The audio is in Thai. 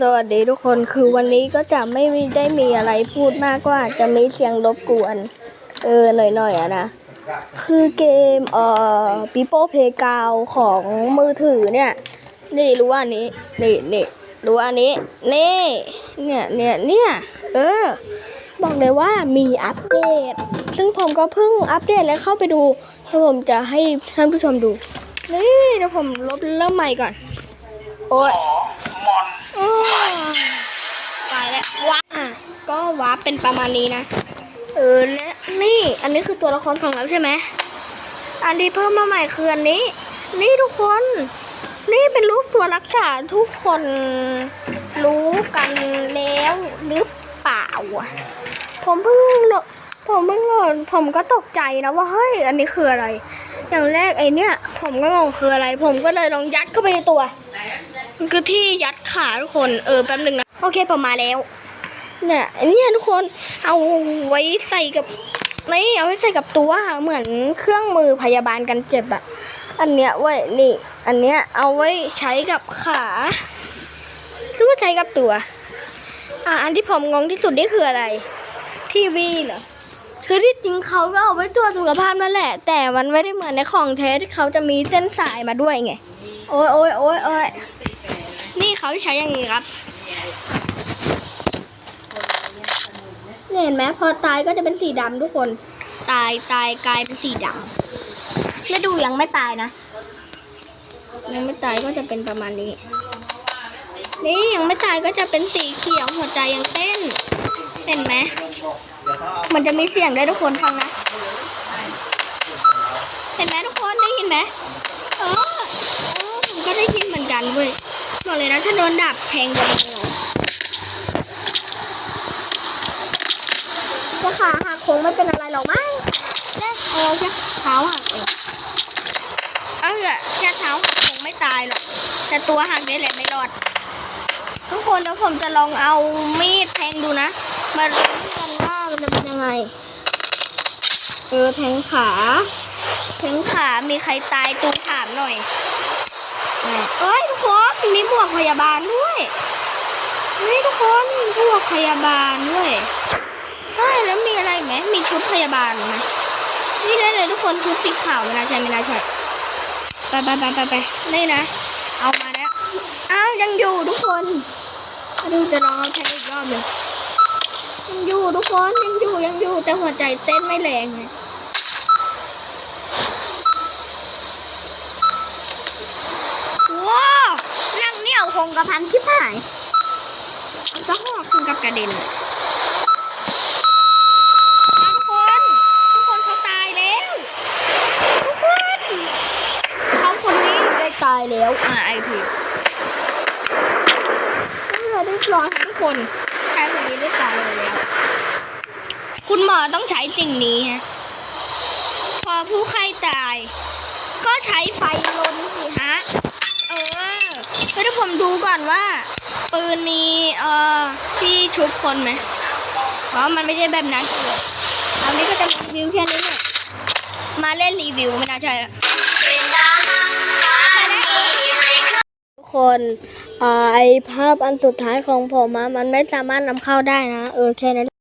สวัสดีทุกคนคือวันนี้ก็จะไม่มีได้มีอะไรพูดมากกว่า จะมีเสียงรบกวน เออหน่อยๆอะนะ คือเกมเอ่อปีโป้เพกาวของมือถือเนี่ย นี่รู้ว่านี้นี่นี่รู้ว่านนี้นี่เนี่ยเนี่ยเนี่ยเออ บอกเลยว่ามีอัปเดต ซึ่งผมก็เพิ่งอัปเดตแล้วเข้าไปดูแล้วผมจะให้ท่านผู้ชมดู นี่เดี๋ยวผมลบเริ่มใหม่ก่อน โอ้ย มอนอ้าวไปแล้วว้าก็ว้าเป็นประมาณนี้นะ เออและนี่ อันนี้คือตัวละครของเราใช่ไหม อันที่เพิ่มมาใหม่คืออันนี้ นี่ทุกคน นี่เป็นรูปตัวรักษาทุกคนรู้กันแล้วหรือเปล่า ผมเพิ่งโหลดผมเพิ่งโหลดผมก็ตกใจนะว่าเฮ้ย อันนี้คืออะไร อย่างแรกไอเนี้ยผมก็งงคืออะไร ผมก็เลยลองยัดเข้าไปในตัว มันคือที่ยัดขาทุกคนเออแป๊บหนึงนะโอเคผมมาแล้วเนี่ยอันเนี้ยทุกคนเอาไว้ใส่กับไม่เอาไว้ใส่กับตัวเหมือนเครื่องมือพยาบาลกันเจ็บอะอันเนี้ยไว้นี่ อันเนี้ยเอาไว้ใช้กับขาหรือว่าใช้กับตัวอะอันที่ผมงงที่สุดนี่คืออะไร ทีวีเหรอคือที่จริงเขาก็เอาไว้ตรวจสุขภาพนั่นแหละ แต่มันไม่ได้เหมือนในของแท้ที่เขาจะมีเส้นสายมาด้วยไง โอ้ยโอ้ยโอ้ยโอ้ย นี่เขาใช้อย่างนี้ครับเนี่ยเห็นไหมพอตายก็จะเป็นสีดำทุกคน ตายตายกลายเป็นสีดำแล้วดูยังไม่ตายนะยังไม่ตายก็จะเป็นประมาณนี้ นี่ยังไม่ตายก็จะเป็นสีเขียวหัวใจยังเต้น เห็นไหมมันจะมีเสียงได้วยทุกคนฟังนะ เห็นไหมทุกคนได้ยินไหมเออเออผมก็ได้ยินเหมือนกันเว้ย บอกเลยนะถ้าโดนดับแทงโดนเลยก็ขาหักคงไม่เป็นอะไรหรอกมั้งเจ๊เออแค่เท้าหักเองเออแค่เท้าหักคงไม่ตายหรอกแต่ตัวหักนี่แหละไม่รอด ทุกคนแล้วผมจะลองเอามีดแทงดูนะ มาดูกันว่ามันจะเป็นยังไง เออแทงขาแทงขามีใครตายตูถามหน่อยเอ้ยทุกคน วกพยาบาลด้วยนี่ทุกคนหมวกพยาบาลด้วยใช่แล้วมีอะไรไหมมีชุดพยาบาลไหมนี่ได้เลยทุกคนชุดสีขาวไม่น่าใช่ไม่น่าใช่ไปไปไปไปไปนี่นะ เอามาแล้วอ้าวยังอยู่ทุกคนดูจะลองเอาแทอีกรอบหนึ่งยังอยู่ทุกคนยังอยู่ยังอยู่แต่หัวใจเต้นไม่แรงไง ว้าวนั่ งเหนี่ยวคงกระพันชิบหายจะหอกคืนกับกระเด็นทุกคน ทุกคนเขาตายแล้ว ทุกคนเขาคนนี้ได้ตายแล้ว อ่าไอพีก็เลยได้ร้อยทุกคนชายคนนี้ได้ตายแล้ว คุณหมอต้องใช้สิ่งนี้ฮะ พอผู้ไข้ตาย ก็ใช้ไฟลนสิฮะ ผมดูก่อนว่า ปืนมีเอ่อที่ชุบคนไหมเพราะมันไม่ใช่แบบนั้นเอันนี้ก็จะรีวิวแค่นี้เนี่ยมาเล่นรีวิวไม่น่าใช่ละทุกคนเอ่อไอภาพอันสุดท้ายของผมมันไม่สามารถนำเข้าได้นะ เออแค่นั้น